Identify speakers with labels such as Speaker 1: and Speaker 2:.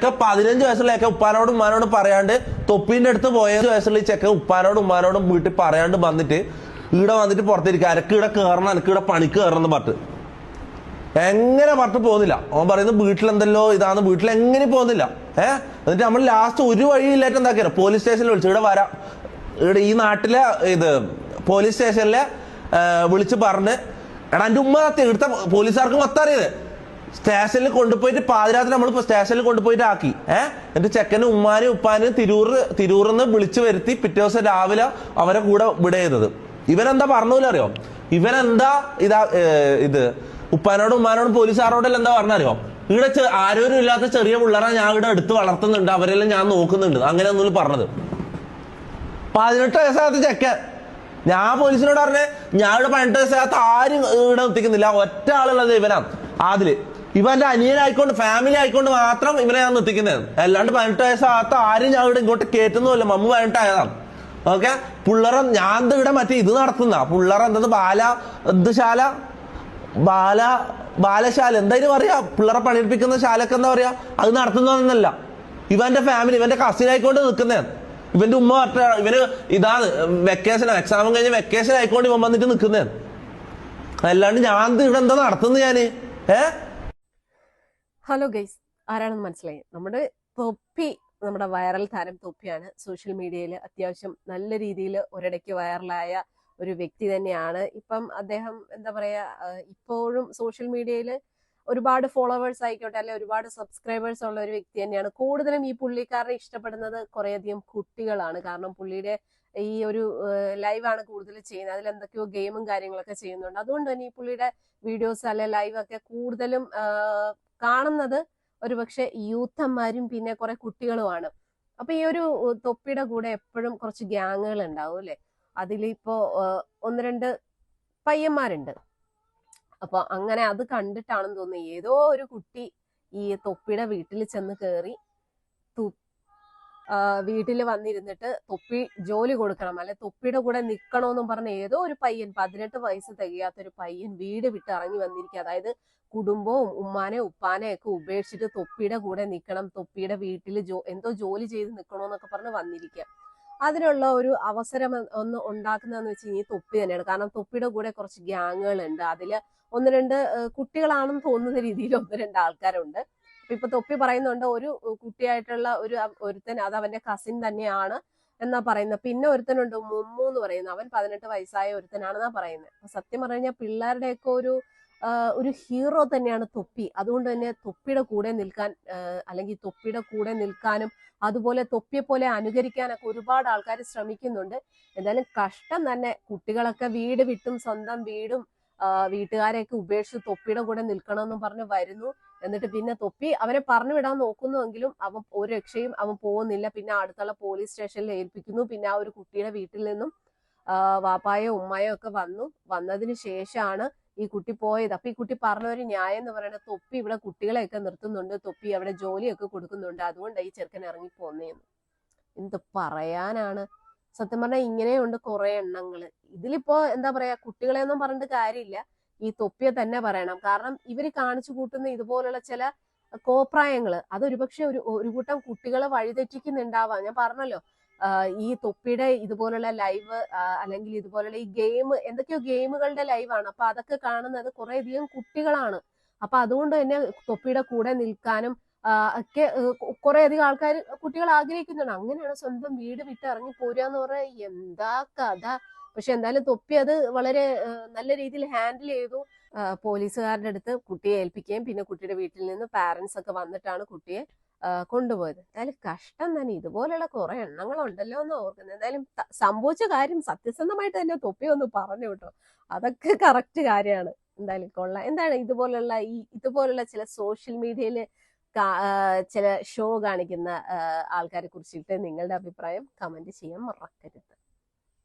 Speaker 1: ഒക്കെ പതിനഞ്ച് വയസ്സുള്ളൊക്കെ ഉപ്പാനോടും ഉമ്മാനോടും പറയാണ്ട് തൊപ്പിന്റെ അടുത്ത് പോയ വയസ്സുള്ള ഈ ചെക്ക ഉപ്പാനോടും ഉമ്മാനോടും വീട്ടിൽ പറയാണ്ട് വന്നിട്ട് ഇവിടെ വന്നിട്ട് പുറത്തിരിക്കുക അരക്ക് ഇവിടെ കയറണം എനിക്ക് ഇവിടെ പണിക്ക് കയറണം പറഞ്ഞിട്ട്. എങ്ങനെ പറഞ്ഞു പോകുന്നില്ല. അവൻ പറയുന്നത് വീട്ടിലെന്തല്ലോ ഇതാണ് വീട്ടിൽ എങ്ങനെ പോകുന്നില്ല. ഏഹ് എന്നിട്ട് നമ്മൾ ലാസ്റ്റ് ഒരു വഴിയില്ലായിട്ട് എന്താക്കിയോ പോലീസ് സ്റ്റേഷനിൽ വിളിച്ചു. ഇവിടെ വരാം. ഇവിടെ ഈ നാട്ടിലെ ഇത് പോലീസ് സ്റ്റേഷനിലെ വിളിച്ച് പറഞ്ഞ് എടാ എന്റെ ഉമ്മ തീർത്ത പോലീസുകാർക്ക് മൊത്തം അറിയത് സ്റ്റേഷനിൽ കൊണ്ടുപോയിട്ട് പാതിരാത്രി നമ്മൾ സ്റ്റേഷനിൽ കൊണ്ടുപോയിട്ട് ആക്കി. ഏഹ് എന്നിട്ട് ചെക്കനും ഉമ്മാനും ഉപ്പാനും തിരൂർ തിരൂറിൽ നിന്ന് വിളിച്ചു വരുത്തി പിറ്റേ ദിവസം രാവിലെ അവരെ കൂടെ വിട ചെയ്തത് ഇവനെന്താ പറഞ്ഞൂല അറിയോ? ഇവനെന്താ ഇതാ ഇത്? ഉപ്പാനോടും ഉമ്മാനോടും പോലീസുകാരോടെല്ലാം എന്താ പറഞ്ഞറിയോ ഇവിടെ ആരോരും ഇല്ലാത്ത ചെറിയ പിള്ളേരെ ഞാൻ ഇവിടെ എടുത്ത് വളർത്തുന്നുണ്ട്. അവരെല്ലാം ഞാൻ നോക്കുന്നുണ്ട്. അങ്ങനെ ഒന്നും പറഞ്ഞത്. പതിനെട്ട് വയസ്സാകത്ത് ചെക്കൻ. ഞാൻ പോലീസിനോട് പറഞ്ഞേ ഞാൻ ഇവിടെ പതിനെട്ട് വയസ്സാകത്ത് ആരും ഇവിടെ എത്തിക്കുന്നില്ല. ഒറ്റ ആളുള്ളത് ഇവനാ. ആദിൽ. ഇവന്റെ അനിയനായിക്കൊണ്ട് ഫാമിലി ആയിക്കൊണ്ട് മാത്രം ഇവനെ ഞാൻ നിർത്തിക്കുന്നത് അല്ലാണ്ട് പതിനെട്ട് വയസ്സാത്ത ആരും ഞാൻ ഇവിടെ ഇങ്ങോട്ട് കയറ്റുന്നുമില്ല മമ്മ പതിനെട്ടായതാണ് ഓക്കെ? പുള്ളറ ഞാൻ ഇവിടെ മറ്റേ ഇത് നടത്തുന്ന. പുള്ളറ എന്തത്? ബാല എന്ത് ശാല? ബാല ബാലശാല. എന്തായാലും പറയാ പിള്ളേരെ പണിയെടുപ്പിക്കുന്ന ശാലക്ക് എന്താ പറയാ? അത് നടത്തുന്നതെന്നല്ല. ഇവന്റെ ഫാമിലി ഇവന്റെ കസിൻ ആയിക്കൊണ്ട് നിൽക്കുന്നതാണ് ഇവന്റെ ഉമ്മ പറഞ്ഞ ഇവന് ഇതാണ് വെക്കേഷൻ എക്സാമും കഴിഞ്ഞ് വെക്കേഷൻ ആയിക്കൊണ്ട് ഇവൻ വന്നിട്ട് നിൽക്കുന്നതാണ് അല്ലാണ്ട് ഞാൻ ഇവിടെ എന്താ നടത്തുന്നത് ഞാൻ? ഏ?
Speaker 2: ഹലോ ഗൈസ് ആരാണെന്ന് മനസ്സിലായി? നമ്മുടെ തൊപ്പി നമ്മുടെ വൈറൽ താരം തൊപ്പിയാണ് സോഷ്യൽ മീഡിയയിൽ അത്യാവശ്യം നല്ല രീതിയിൽ ഒരിടയ്ക്ക് വൈറലായ ഒരു വ്യക്തി തന്നെയാണ്. ഇപ്പം അദ്ദേഹം എന്താ പറയാ ഇപ്പോഴും സോഷ്യൽ മീഡിയയിൽ ഒരുപാട് ഫോളോവേഴ്സ് ആയിക്കോട്ടെ അല്ലെ ഒരുപാട് സബ്സ്ക്രൈബേഴ്സ് ഉള്ള ഒരു വ്യക്തി തന്നെയാണ്. കൂടുതലും ഈ പുള്ളിക്കാരനെ ഇഷ്ടപ്പെടുന്നത് കുറേയധികം കുട്ടികളാണ്. കാരണം പുള്ളിയുടെ ഈ ഒരു ലൈവാണ് കൂടുതൽ ചെയ്യുന്നത്. അതിൽ എന്തൊക്കെയോ ഗെയിമും കാര്യങ്ങളൊക്കെ ചെയ്യുന്നുണ്ട്. അതുകൊണ്ട് തന്നെ ഈ പുള്ളിയുടെ വീഡിയോസ് അല്ലെ ലൈവ് ഒക്കെ കൂടുതലും കാണുന്നത് ഒരുപക്ഷെ യൂത്തന്മാരും പിന്നെ കുറെ കുട്ടികളുമാണ്. അപ്പൊ ഈ ഒരു തൊപ്പിയുടെ കൂടെ എപ്പോഴും കുറച്ച് ഗ്യാങ്ങുകൾ ഉണ്ടാവും അല്ലെ? അതിലിപ്പോ ഒന്ന് രണ്ട് പയ്യന്മാരുണ്ട്. അപ്പൊ അങ്ങനെ അത് കണ്ടിട്ടാണെന്ന് തോന്നുന്നു. ഏതോ ഒരു കുട്ടി ഈ തൊപ്പിയുടെ വീട്ടിൽ ചെന്ന് കയറി വീട്ടിൽ വന്നിരുന്നിട്ട് തൊപ്പി ജോലി കൊടുക്കണം. അല്ലെ തൊപ്പിയുടെ കൂടെ നിൽക്കണമെന്നും പറഞ്ഞ് ഏതോ ഒരു പയ്യൻ പതിനെട്ട് വയസ്സ് തികയാത്ത ഒരു പയ്യൻ വീട് വിട്ട് ഇറങ്ങി വന്നിരിക്കുക അതായത് കുടുംബവും ഉമ്മാനെ ഉപ്പാനെ ഒക്കെ ഉപേക്ഷിച്ചിട്ട് തൊപ്പിയുടെ കൂടെ നിൽക്കണം തൊപ്പിയുടെ വീട്ടിൽ ജോ എന്തോ ജോലി ചെയ്ത് നിൽക്കണമെന്നൊക്കെ പറഞ്ഞ് വന്നിരിക്കുക. അതിനുള്ള ഒരു അവസരം ഒന്ന് ഉണ്ടാക്കുന്നതെന്ന് വെച്ച് കഴിഞ്ഞാൽ തൊപ്പി തന്നെയാണ്. കാരണം തൊപ്പിയുടെ കൂടെ കുറച്ച് ഗ്യാങ്ങുകളുണ്ട്. അതിൽ ഒന്ന് രണ്ട് കുട്ടികളാണെന്ന് തോന്നുന്ന രീതിയിൽ ഒന്ന് രണ്ട് ആൾക്കാരുണ്ട്. ഇപ്പൊ തൊപ്പി പറയുന്നുണ്ട് ഒരു കുട്ടിയായിട്ടുള്ള ഒരു ഒരുത്തൻ അത് അവന്റെ കസിൻ തന്നെയാണ് എന്നാ പറയുന്നത് പിന്നെ ഒരുത്തനുണ്ട് മുമ്മു എന്ന് പറയുന്നത് അവൻ പതിനെട്ട് വയസ്സായ ഒരുത്തനാണെന്നാ പറയുന്നത് അപ്പൊ സത്യം പറഞ്ഞു കഴിഞ്ഞാൽ പിള്ളേരുടെയൊക്കെ ഒരു ഒരു ഹീറോ തന്നെയാണ് തൊപ്പി. അതുകൊണ്ട് തന്നെ തൊപ്പിയുടെ കൂടെ നിൽക്കാൻ അല്ലെങ്കിൽ തൊപ്പിയുടെ കൂടെ നിൽക്കാനും അതുപോലെ തൊപ്പിയെ പോലെ അനുകരിക്കാനൊക്കെ ഒരുപാട് ആൾക്കാർ ശ്രമിക്കുന്നുണ്ട്. എന്തായാലും കഷ്ടം തന്നെ കുട്ടികളൊക്കെ വീട് വിട്ടും സ്വന്തം വീടും വീട്ടുകാരെയൊക്കെ ഉപേക്ഷിച്ച് തൊപ്പിയുടെ കൂടെ നിൽക്കണമെന്നും പറഞ്ഞ് വരുന്നു. എന്നിട്ട് പിന്നെ തൊപ്പി അവനെ പറഞ്ഞു വിടാൻ നോക്കുന്നുവെങ്കിലും അവൻ ഒരു രക്ഷയും അവൻ പോകുന്നില്ല. പിന്നെ അടുത്തുള്ള പോലീസ് സ്റ്റേഷനിൽ ഏൽപ്പിക്കുന്നു. പിന്നെ ആ ഒരു കുട്ടിയുടെ വീട്ടിൽ നിന്നും വാപ്പായോ ഉമ്മയോ ഒക്കെ വന്നു. വന്നതിന് ശേഷമാണ് ഈ കുട്ടി പോയത്. അപ്പൊ ഈ കുട്ടി പറഞ്ഞ ഒരു ന്യായം എന്ന് പറയുന്നത് തൊപ്പി ഇവിടെ കുട്ടികളെയൊക്കെ നിർത്തുന്നുണ്ട്. തൊപ്പി അവിടെ ജോലിയൊക്കെ കൊടുക്കുന്നുണ്ട്. അതുകൊണ്ട് ഈ ചെറുക്കൻ ഇറങ്ങി പോന്നേന്ന് എന്ത് പറയാനാണ്? സത്യം പറഞ്ഞാൽ ഇങ്ങനെയുണ്ട് കുറെ എണ്ണങ്ങൾ. ഇതിലിപ്പോ എന്താ പറയാ കുട്ടികളെ ഒന്നും പറഞ്ഞിട്ട് കാര്യമില്ല. ഈ തൊപ്പിയെ തന്നെ പറയണം. കാരണം ഇവർ കാണിച്ചു കൂട്ടുന്ന ഇതുപോലുള്ള ചില കോപ്രായങ്ങൾ അതൊരുപക്ഷെ ഒരു ഒരു കൂട്ടം കുട്ടികളെ വഴിതെറ്റിക്കുന്നുണ്ടാവാം. ഞാൻ പറഞ്ഞല്ലോ ഈ തൊപ്പിയുടെ ഇതുപോലുള്ള ലൈവ് അല്ലെങ്കിൽ ഇതുപോലുള്ള ഈ ഗെയിം എന്തൊക്കെയോ ഗെയിമുകളുടെ ലൈവാണ്. അപ്പൊ അതൊക്കെ കാണുന്നത് കുറേയധികം കുട്ടികളാണ്. അപ്പൊ അതുകൊണ്ട് തന്നെ തൊപ്പിയുടെ കൂടെ നിൽക്കാനും ഒക്കെ കുറെ അധികം ആൾക്കാർ കുട്ടികൾ ആഗ്രഹിക്കുന്നുണ്ട്. അങ്ങനെയാണ് സ്വന്തം വീട് വിട്ട് ഇറങ്ങി പോരുക പറഞ്ഞാൽ എന്താ കഥ? പക്ഷെ എന്തായാലും തൊപ്പി അത് വളരെ നല്ല രീതിയിൽ ഹാൻഡിൽ ചെയ്തു. പോലീസുകാരുടെ അടുത്ത് കുട്ടിയെ ഏൽപ്പിക്കുകയും പിന്നെ കുട്ടിയുടെ വീട്ടിൽ നിന്ന് പാരന്റ്സ് ഒക്കെ വന്നിട്ടാണ് കുട്ടിയെ കൊണ്ടുപോയത്. എന്തായാലും കഷ്ടം തന്നെ. ഇതുപോലെയുള്ള കുറെ എണ്ണങ്ങൾ ഉണ്ടല്ലോ എന്ന് ഓർക്കുന്നത് എന്തായാലും സംഭവിച്ച കാര്യം സത്യസന്ധമായിട്ട് തന്നെ തൊപ്പി ഒന്ന് പറഞ്ഞു കേട്ടോ അതൊക്കെ കറക്റ്റ് കാര്യമാണ്. എന്തായാലും കൊള്ളാം. എന്താണ് ഇതുപോലുള്ള ഈ ഇതുപോലുള്ള ചില സോഷ്യൽ മീഡിയയിൽ ചില ഷോ കാണിക്കുന്ന ആൾക്കാരെ കുറിച്ചിട്ട് നിങ്ങളുടെ അഭിപ്രായം കമന്റ് ചെയ്യാൻ മറക്കരുത്.